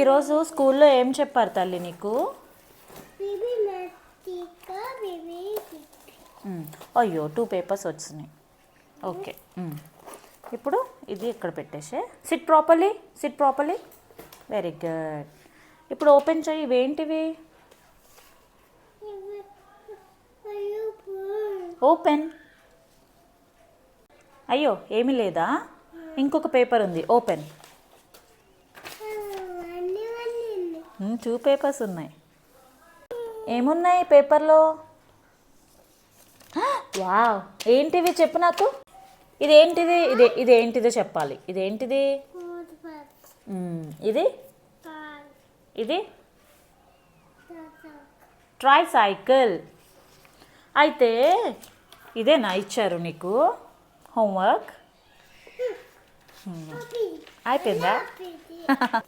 ఈరోజు స్కూల్లో ఏం చెప్పారు తల్లి నీకు? అయ్యో టూ పేపర్స్ వచ్చినాయి. ఓకే. ఇప్పుడు ఇది ఇక్కడ పెట్టేసే. Sit properly sit properly very good ఇప్పుడు ఓపెన్ చేయి ఇవేంటివి? ఓపెన్ అయ్యో ఏమీ లేదా? ఇంకొక పేపర్ ఉంది ఓపెన్ టూ పేపర్స్ ఉన్నాయి. ఏమున్నాయి పేపర్లో వావ్. ఏంటివి చెప్పు నాకు? ఇదేంటిది? ఇది ఇదేంటిదో చెప్పాలి. ఇదేంటిది? ఇది? ఇది? ట్రై సైకిల్ అయితే ఇదేనా ఇచ్చారు నీకు? హోంవర్క్ అయిపోయిందా.